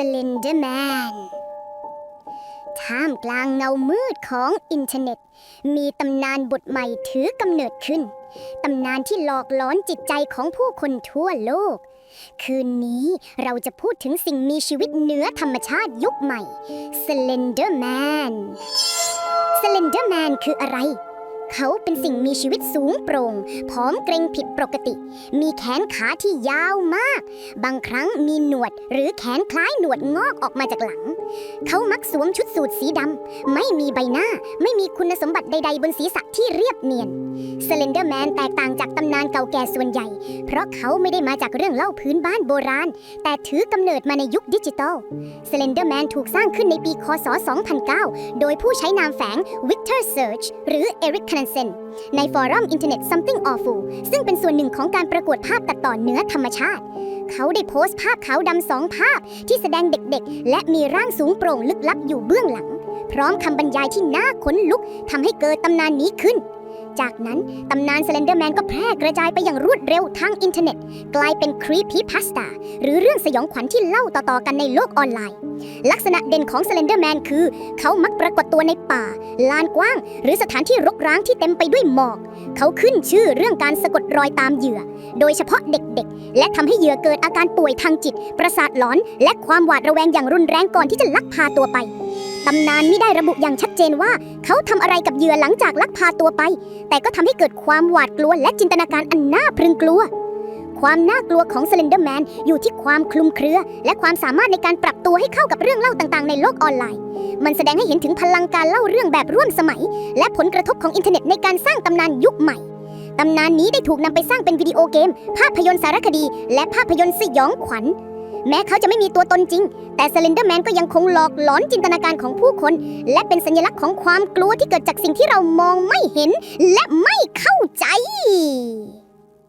Slender Man ท่ามกลางเงามืดของอินเทอร์เน็ต มีตำนานบทใหม่ถือกำเนิดขึ้น ตำนานที่หลอกหลอนจิตใจของผู้คนทั่วโลก คืนนี้เราจะพูดถึงสิ่งมีชีวิตเหนือธรรมชาติยุคใหม่ Slender Man Slender Man คืออะไร เขาเป็นสิ่งมีชีวิตสูงโปร่งผอมเกรงผิดปกติ มีแขนขาที่ยาวมาก บางครั้งมีหนวดหรือแขนคล้ายหนวดงอกออกมาจากหลัง เขามักสวมชุดสูทสีดำ ไม่มีใบหน้า ไม่มีคุณสมบัติใด ๆ บนศีรษะที่เรียบเนียน Slender Man แตกต่างจากตำนานเก่าแก่ส่วนใหญ่ เพราะเขาไม่ได้มาจากเรื่องเล่าพื้นบ้านโบราณ แต่ถือกำเนิดมาในยุคดิจิตอล Slender Man ถูกสร้างขึ้นในปี คศ 2009 โดยผู้ใช้นามแฝง Victor Search หรือ Eric Knudsen ในฟอรัมอินเทอร์เน็ต Something Awful ซึ่งเป็นส่วนหนึ่งของการประกวดภาพตัดต่อเหนือธรรมชาติ เขาได้โพสต์ภาพขาวดำสองภาพที่แสดงเด็กๆ และมีร่างสูงโปร่งลึกลับอยู่เบื้องหลัง พร้อมคำบรรยายที่น่าขนลุกทำให้เกิดตำนานนี้ขึ้นจากนั้น ตำนาน Slender Man ก็แพร่กระจายไปอย่างรวดเร็วทางอินเทอร์เน็ต กลายเป็น Creepy Pasta หรือเรื่องสยองขวัญที่เล่าต่อๆกันในโลกออนไลน์ ลักษณะเด่นของ Slender Man คือ เขามักปรากฏตัวในป่า ลานกว้าง หรือสถานที่รกร้างที่เต็มไปด้วยหมอก เขาขึ้นชื่อเรื่องการสะกดรอยตามเหยื่อ โดยเฉพาะเด็กๆ และทำให้เหยื่อเกิดอาการป่วยทางจิต ประสาทหลอน และความหวาดระแวงอย่างรุนแรงก่อนที่จะลักพาตัวไปตำนานไม่ได้ระบุอย่างชัดเจนว่า เขาทำอะไรกับเหยื่อหลังจากลักพาตัวไป แต่ก็ทำให้เกิดความหวาดกลัวและจินตนาการอันน่าพรึงกลัว ความน่ากลัวของ Slender Man อยู่ที่ความคลุมเครือ และความสามารถในการปรับตัวให้เข้ากับเรื่องเล่าต่างๆ ในโลกออนไลน์ มันแสดงให้เห็นถึงพลังการเล่าเรื่องแบบร่วมสมัย และผลกระทบของอินเทอร์เน็ตในการสร้างตำนานยุคใหม่ ตำนานนี้ได้ถูกนำไปสร้างเป็นวิดีโอเกม ภาพยนตร์สารคดี และภาพยนตร์สยองขวัญแม้เขาจะไม่มีตัวตนจริง แต่ Slender Man ก็ยังคงหลอกหลอนจินตนาการของผู้คน และเป็นสัญลักษณ์ของความกลัวที่เกิดจากสิ่งที่เรามองไม่เห็น และไม่เข้าใจ